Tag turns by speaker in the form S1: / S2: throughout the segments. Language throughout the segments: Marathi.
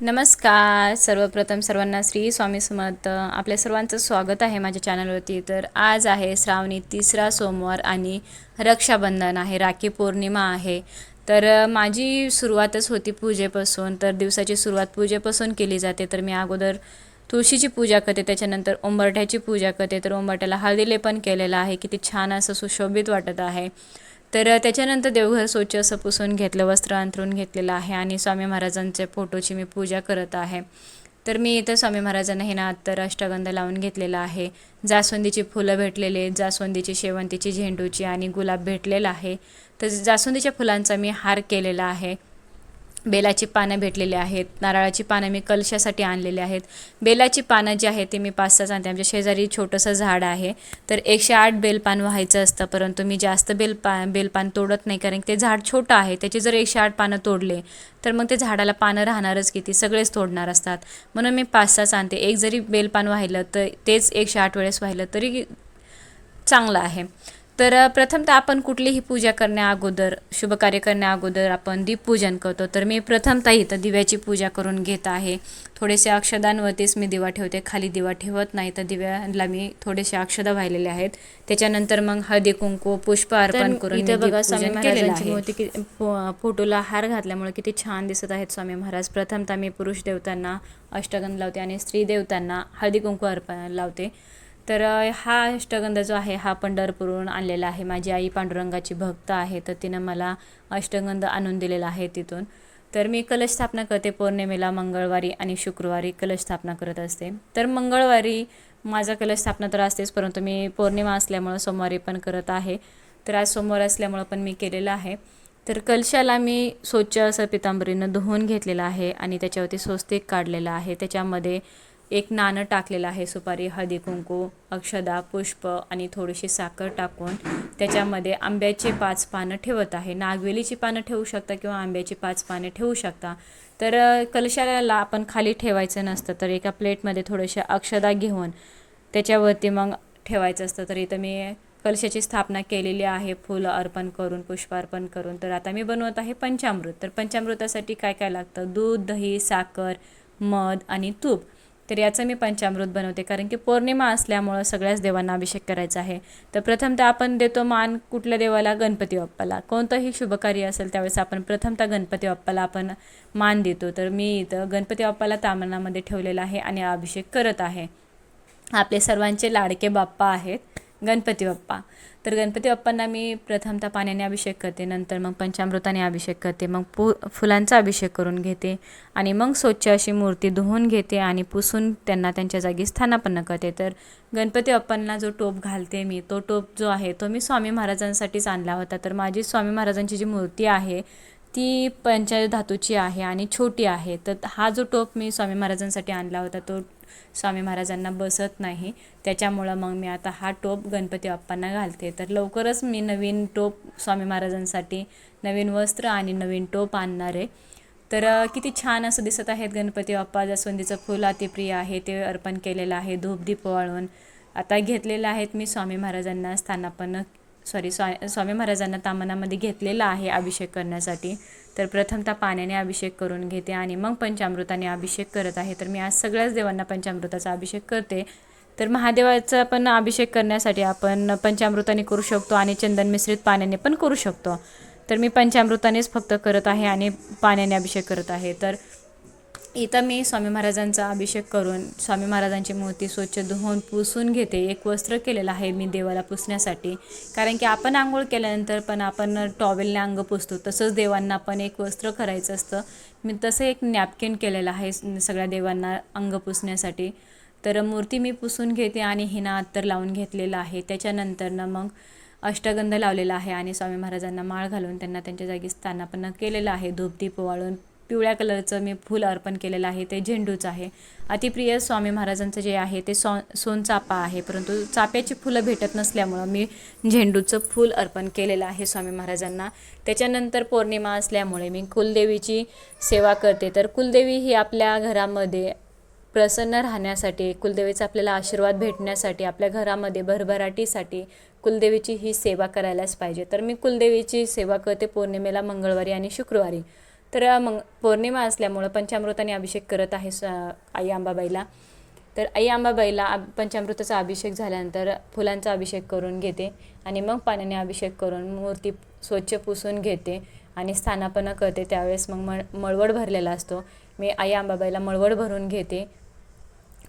S1: नमस्कार. सर्वप्रथम सर्वांना श्री स्वामी समर्थ. आपल्या सर्वांचं स्वागत आहे माझ्या चॅनलवरती. तर आज आहे श्रावणी तिसरा सोमवार आणि रक्षाबंधन आहे. राखी पौर्णिमा आहे. तर माझी सुरुवातच होती पूजेपासून. तर दिवसाची सुरुवात पूजेपासून केली जाते. तर मी अगोदर तुळशीची पूजा करते. त्याच्यानंतर उंबरठ्याची पूजा करते. तर उंबरठ्याला हळदी लेपन केलेलं आहे. किती छान असं सुशोभित वाटत आहे. तर त्याच्यानंतर देवघर स्वच्छ असं पुसून घेतलं वस्त्र अंथरून घेतलेलं आहे आणि स्वामी महाराजांच्या फोटोची मी पूजा करत आहे. तर मी इथं स्वामी महाराजांना हे ना तर अष्टगंध लावून घेतलेला आहे. जास्वंदीची फुलं भेटलेले जास्वंदीची शेवंतीची झेंडूची आणि गुलाब भेटलेला आहे. तर जास्वंदीच्या फुलांचा मी हार केलेला आहे. बेलाची पानं भेटलेली आहेत नारळाची पानं मी कलशासाठी आणलेली आहेत. बेलाची पानं जी आहेत ते मी पाच सहा आणते आमच्या शेजारी छोटंसं झाड आहे. तर एकशे आठ बेलपान व्हायचं असतं परंतु मी जास्त बेलपा बेलपान तोडत नाही कारण ते झाड छोटं आहे. त्याचे जर एकशे आठ पानं तोडले तर मग ते झाडाला पानं राहणारच किती सगळेच तोडणार असतात. म्हणून मी पाच सहाच आणते एक जरी बेलपान वाहिलं तर तेच एकशे आठ वेळेस वाहिलं तरी चांगलं आहे. तर प्रथमतः आपण कुठलीही पूजा करण्या अगोदर शुभ कार्य करण्या अगोदर आपण दीपपूजन करतो. तर मी प्रथमतः इथं दिव्याची पूजा करून घेत आहे. थोडेसे अक्षदांवरतीच मी दिवा ठेवते. खाली दिवा ठेवत नाही तर दिव्याला मी थोडेसे अक्षदा वाहिलेले आहेत. त्याच्यानंतर मग हळदी कुंकू पुष्प अर्पण करून इथे बघा स्वामी महाराजांची मूर्ती फोटोला हार घातल्यामुळे किती छान दिसत आहेत स्वामी महाराज. प्रथमतः मी पुरुष देवतांना अष्टगंध लावते आणि स्त्री देवतांना हळदी कुंकू अर्पण लावते. तर हा अष्टगंध जो आहे हा पंढरपूरहून आणलेला आहे. माझी आई पांडुरंगाची भक्त आहे तर तिनं मला अष्टगंध आणून दिलेला आहे तिथून. तर मी कलश स्थापना करते पौर्णिमेला मंगळवारी आणि शुक्रवारी कलश स्थापना करत असते. तर मंगळवारी माझा कलश स्थापना तर असतेच परंतु मी पौर्णिमा असल्यामुळं सोमवारी पण करत आहे. तर आज सोमवार असल्यामुळं पण मी केलेलं आहे. तर कलशाला मी स्वच्छ असं पितांबरीनं धुवून घेतलेलं आहे आणि त्याच्यावरती स्वस्तिक काढलेलं आहे. त्याच्यामध्ये एक नाणं टाकलेलं आहे सुपारी हळदी कुंकू अक्षदा पुष्प आणि थोडीशी साखर टाकून त्याच्यामध्ये आंब्याची पाच पानं ठेवत आहे. नागवेलीची पानं ठेवू शकता किंवा आंब्याची पाच पाने ठेवू शकता. तर कलशाला आपण खाली ठेवायचं नसतं तर एका प्लेटमध्ये थोडेसे अक्षदा घेऊन त्याच्यावरती मग ठेवायचं असतं. तर इथं मी कलशाची स्थापना केलेली आहे. फुलं अर्पण करून पुष्प अर्पण करून. तर आता मी बनवत आहे पंचामृत. तर पंचामृतासाठी काय काय लागतं? दूध दही साखर मध आणि तूप. तर याचं मी पंचामृत बनवते. कारण की पौर्णिमा असल्यामुळं सगळ्याच देवांना अभिषेक करायचा आहे. तर प्रथमतः आपण देतो मान कुठल्या देवाला? गणपती बाप्पाला. कोणतंही शुभकार्य असेल त्यावेळेस आपण प्रथमतः गणपती बाप्पाला आपण मान देतो. तर मी इथं गणपती बाप्पाला तामणामध्ये ठेवलेला आहे आणि अभिषेक करत आहे. आपले सर्वांचे लाडके बाप्पा आहेत. गणपती बाप्पा. तर गणपती बाप्पांना मी प्रथमतः पाण्याने अभिषेक करते नंतर मग पंचामृताने अभिषेक करते मग पु फुलांचा अभिषेक करून घेते आणि मग स्वच्छ अशी मूर्ती धुवून घेते आणि पुसून त्यांना त्यांच्या जागी स्थानापन्न करते. तर गणपती बाप्पांना जो टोप घालते मी तो टोप जो आहे तो मी स्वामी महाराजांसाठीच आणला होता. तर माझी स्वामी महाराजांची जी मूर्ती आहे ती पंचायत धातूची आहे आणि छोटी आहे. तर हा जो टोप मी स्वामी महाराजांसाठी आणला होता तो स्वामी महाराजांना बसत नाही. त्याच्यामुळं मग मी आता हा टोप गणपती बाप्पांना घालते. तर लवकरच मी नवीन टोप स्वामी महाराजांसाठी नवीन वस्त्र आणि नवीन टोप आणणार आहे. तर किती छान असं दिसत आहेत गणपती बाप्पा. जास्वंदीचं फुल अतिप्रिय आहे. ते अर्पण केलेलं आहे. धूपदीप वाळवून आता घेतलेलं आहेत मी स्वामी महाराजांना. स्थानापन सॉरी स्वा स्वामी महाराजांना तामनामध्ये घेतलेलं आहे अभिषेक करण्यासाठी. तर प्रथमतः पाण्याने अभिषेक करून घेते आणि मग पंचामृताने अभिषेक करत आहे. तर मी आज सगळ्याच देवांना पंचामृताचा अभिषेक करते. तर महादेवाचा पण अभिषेक करण्यासाठी आपण पंचामृताने करू शकतो आणि चंदन मिश्रित पाण्याने पण करू शकतो. तर मी पंचामृतानेच फक्त करत आहे आणि पाण्याने अभिषेक करत आहे. तर इथं मी स्वामी महाराजांचा अभिषेक करून स्वामी महाराजांची मूर्ती स्वच्छ धुवून पुसून घेते. एक वस्त्र केलेलं आहे मी देवाला पुसण्यासाठी. कारण की आपण आंघोळ केल्यानंतर पण आपण टॉवेलने अंग पुसतो. तसंच देवांना पण एक वस्त्र करायचं असतं. मी तसं एक नॅपकिन केलेलं आहे सगळ्या देवांना अंग पुसण्यासाठी. तर मूर्ती मी पुसून घेते आणि हिना अत्तर लावून घेतलेलं आहे. त्याच्यानंतरनं मग अष्टगंध लावलेला आहे आणि स्वामी महाराजांना माळ घालून त्यांना त्यांच्या जागी स्थानापन्न केलेलं आहे. धूपदीप वाळून पिवळ्या कलरचं मी फूल अर्पण केलेलं आहे. ते झेंडूचं आहे. अतिप्रिय स्वामी महाराजांचं जे आहे ते सो सोनचापा आहे. परंतु चाप्याची फुलं भेटत नसल्यामुळं मी झेंडूचं फूल अर्पण केलेलं आहे स्वामी महाराजांना. त्याच्यानंतर पौर्णिमा असल्यामुळे मी कुलदेवीची सेवा करते. तर कुलदेवी ही आपल्या घरामध्ये प्रसन्न राहण्यासाठी कुलदेवीचा आपल्याला आशीर्वाद भेटण्यासाठी आपल्या घरामध्ये भरभराटीसाठी कुलदेवीची ही सेवा करायलाच पाहिजे. तर मी कुलदेवीची सेवा करते पौर्णिमेला मंगळवारी आणि शुक्रवारी. तर मग पौर्णिमा असल्यामुळं पंचामृताने अभिषेक करत आहे स आई अंबाबाईला तर आई अंबाबाईला पंचामृताचा अभिषेक झाल्यानंतर फुलांचा अभिषेक करून घेते आणि मग पाण्याने अभिषेक करून मूर्ती स्वच्छ पुसून घेते आणि स्थानापना करते. त्यावेळेस मग मळ मळवड भरलेला असतो. मी आई अंबाबाईला मळवड भरून घेते.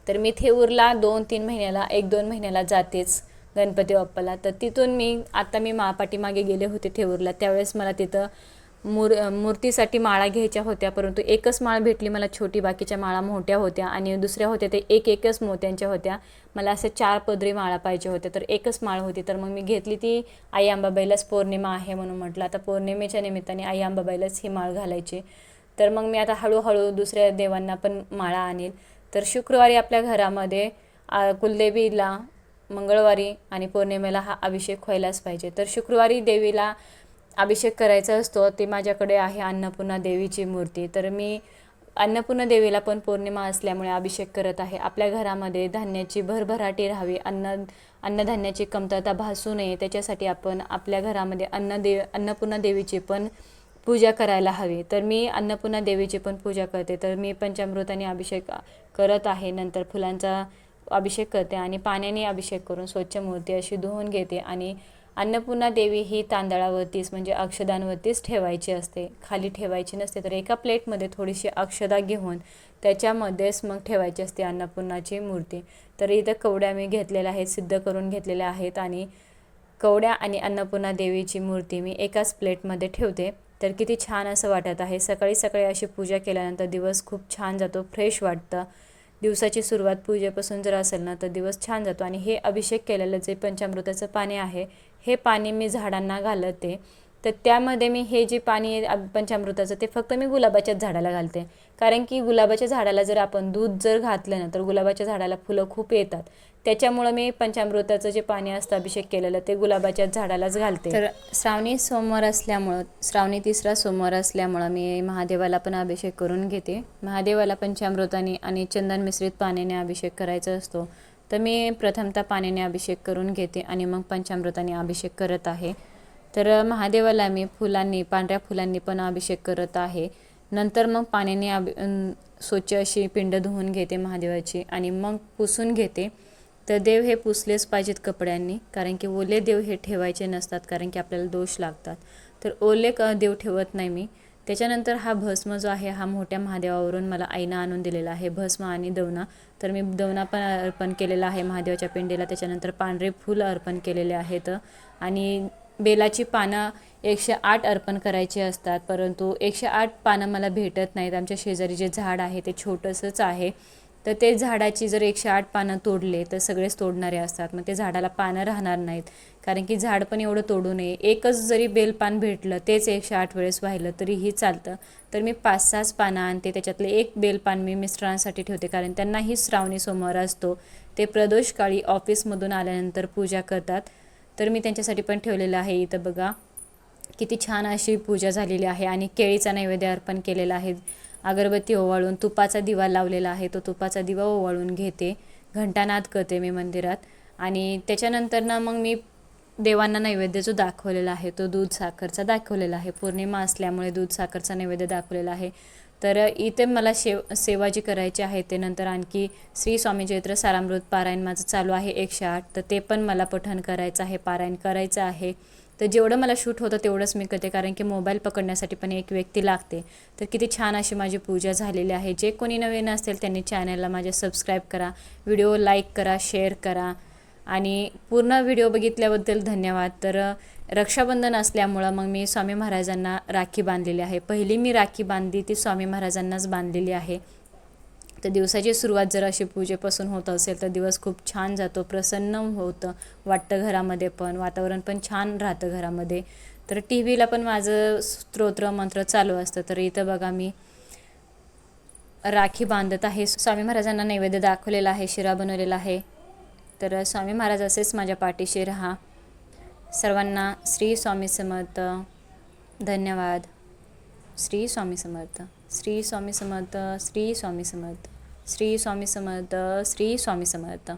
S1: तर मी थेऊरला दोन तीन महिन्याला एक दोन महिन्याला जातेच गणपती बाप्पाला. तर तिथून मी आता मी मा पाठीमागे गेले होते थेऊरला. त्यावेळेस मला तिथं मूर मूर्तीसाठी माळा घ्यायच्या होत्या परंतु एकच माळ भेटली मला छोटी बाकीच्या माळा मोठ्या होत्या आणि दुसऱ्या होत्या ते एक एकच मोत्यांच्या होत्या. मला असे चार पदरी माळा पाहिजे होत्या तर एकच माळ होती. तर मग मी घेतली ती आई आंबाबाईलाच पौर्णिमा आहे म्हणून म्हटलं. आता पौर्णिमेच्या निमित्ताने आई आंबाबाईलाच ही माळ घालायची. तर मग मी आता हळूहळू दुसऱ्या देवांना पण माळा आणेल तर शुक्रवारी आपल्या घरामध्ये कुलदेवीला मंगळवारी आणि पौर्णिमेला हा अभिषेक व्हायलाच पाहिजे. तर शुक्रवारी देवीला अभिषेक करायचा असतो ते माझ्याकडे आहे अन्नपूर्णा देवीची मूर्ती. तर मी अन्नपूर्णा देवीला पण पौर्णिमा असल्यामुळे अभिषेक करत आहे. आपल्या घरामध्ये धान्याची भरभराटी राहावी अन्न अन्नधान्याची कमतरता भासू नये. त्याच्यासाठी आपण आपल्या घरामध्ये अन्न देव अन्नपूर्णा देवीची पण पूजा करायला हवी. तर मी अन्नपूर्णा देवीची पण पूजा करते. तर मी पंचामृताने अभिषेक करत आहे. नंतर फुलांचा अभिषेक करते आणि पाण्याने अभिषेक करून स्वच्छ मूर्ती अशी धुवून घेते आणि अन्नपूर्णा देवी ही तांदळावरतीच म्हणजे अक्षदांवरतीच ठेवायची असते. खाली ठेवायची नसते तर एका प्लेटमध्ये थोडीशी अक्षदा घेऊन त्याच्यामध्येच मग ठेवायची असते अन्नपूर्णाची मूर्ती. तर इथं कवड्या मी घेतलेल्या आहेत सिद्ध करून घेतलेल्या आहेत आणि कवड्या आणि अन्नपूर्णा देवीची मूर्ती मी एकाच प्लेटमध्ये ठेवते. तर किती छान असं वाटत आहे. सकाळी सकाळी अशी पूजा केल्यानंतर दिवस खूप छान जातो फ्रेश वाटतं. दिवसाची सुरुवात पूजेपासून जर असेल ना तर दिवस छान जातो. आणि हे अभिषेक केलेलं जे पंचामृताचं पाणी आहे हे पाणी मी झाडांना घालते. तर त्यामध्ये मी हे जे पाणी आहे पंचामृताचं ते फक्त मी गुलाबाच्याच झाडाला घालते. कारण की गुलाबाच्या झाडाला जर आपण दूध जर घातलं ना तर गुलाबाच्या झाडाला फुलं खूप येतात. त्याच्यामुळं मी पंचामृताचं जे पाणी असतं अभिषेक केलेलं ते गुलाबाच्या झाडालाच घालते. तर श्रावणी सोमवार असल्यामुळं श्रावणी तिसरा सोमवार असल्यामुळं मी महादेवाला पण अभिषेक करून घेते. महादेवाला पंचामृताने आणि चंदन मिश्रित पाण्याने अभिषेक करायचा असतो. तर मी प्रथमतः पाण्याने अभिषेक करून घेते आणि मग पंचामृताने अभिषेक करत आहे. तर महादेवाला मी फुलांनी पांढऱ्या फुलांनी पण अभिषेक करत आहे. नंतर मग पाण्याने अभि स्वच्छ अशी पिंड धुवून घेते महादेवाची आणि मग पुसून घेते. तर देव हे पुसलेच पाहिजेत कपड्यांनी कारण की ओले देव हे ठेवायचे नसतात कारण की आपल्याला दोष लागतात. तर ओले क देव ठेवत नाही मी. त्याच्यानंतर हा भस्म जो आहे हा मोठ्या महादेवावरून मला आईनं आणून दिलेला आहे भस्म आणि दवना. तर मी दवना पण अर्पण केलेला आहे महादेवाच्या पिंडीला त्याच्यानंतर पांढरे फुल अर्पण केलेले आहेत. आणि बेलाची पानं एकशे आठ अर्पण करायची असतात परंतु एकशे आठ पानं मला भेटत नाहीत. आमच्या शेजारी जे झाड आहे ते छोटंसंच आहे. तर ते झाडाची जर एकशे आठ पानं तोडले तर सगळेच तोडणारे असतात. मग ते झाडाला पानं राहणार नाहीत. कारण की झाड पण एवढं तोडू नये. एकच जरी बेलपान भेटलं तेच एकशे आठ वेळेस वाहिलं तरीही चालतं. तर मी पाच सहाच पानं आणते. त्याच्यातले एक बेलपान मी मिस्टरांसाठी ठेवते. कारण त्यांनाही श्रावणी सोमवार असतो. ते प्रदोषकाळी ऑफिसमधून आल्यानंतर पूजा करतात. तर मी त्यांच्यासाठी पण ठेवलेलं आहे इथं बघा. किती छान अशी पूजा झालेली आहे आणि केळीचा नैवेद्य अर्पण केलेला आहे. अगरबत्ती ओवाळून तुपाचा दिवा लावलेला आहे. तो तुपाचा दिवा ओवाळून घेते. घंटानाद करते मी मंदिरात. आणि त्याच्यानंतर ना मग मी देवांना नैवेद्य जो दाखवलेला आहे तो दूध साखरचा दाखवलेला आहे. पौर्णिमा असल्यामुळे दूध साखरचा नैवेद्य दाखवलेला आहे. तर इथे मला शेव सेवा जी करायची आहे ते नंतर आणखी श्री स्वामी चैत्र सारामृत पारायण माझं चालू आहे एकशे आठ तर ते पण मला पठण करायचं आहे पारायण करायचं आहे. तर जेवढं मला शूट होतं तेवढंच मी करते कारण की मोबाईल पकडण्यासाठी पण एक व्यक्ती लागते. तर किती छान अशी माझी पूजा झालेली आहे. जे कोणी नवीन असेल त्यांनी चॅनलला माझ्या सबस्क्राईब करा व्हिडिओ लाईक करा शेअर करा. आणि पूर्ण व्हिडिओ बघितल्याबद्दल धन्यवाद. तर रक्षाबंधन असल्यामुळं मग मी स्वामी महाराजांना राखी बांधलेली आहे. पहिली मी राखी बांधली ती स्वामी महाराजांनाच बांधलेली आहे. तर दिवसाची सुरुवात जर अशी पूजेपासून होत असेल तर दिवस खूप छान जातो प्रसन्न होतं वाटतं घरामध्ये पण वातावरण पण छान राहतं घरामध्ये. तर टी व्हीला पण माझं स्तोत्र मंत्र चालू असतं. तर इथं बघा मी राखी बांधत आहे. स्वामी महाराजांना नैवेद्य दाखवलेला आहे शिरा बनवलेला आहे. तर स्वामी महाराज असेच माझ्या पाठीशी राहा. सर्वांना श्री स्वामी समर्थ. धन्यवाद. श्री स्वामी समर्थ. श्री स्वामी समर्थ श्री स्वामी समर्थ. श्री स्वामी समर्थ श्री स्वामी समर्थ.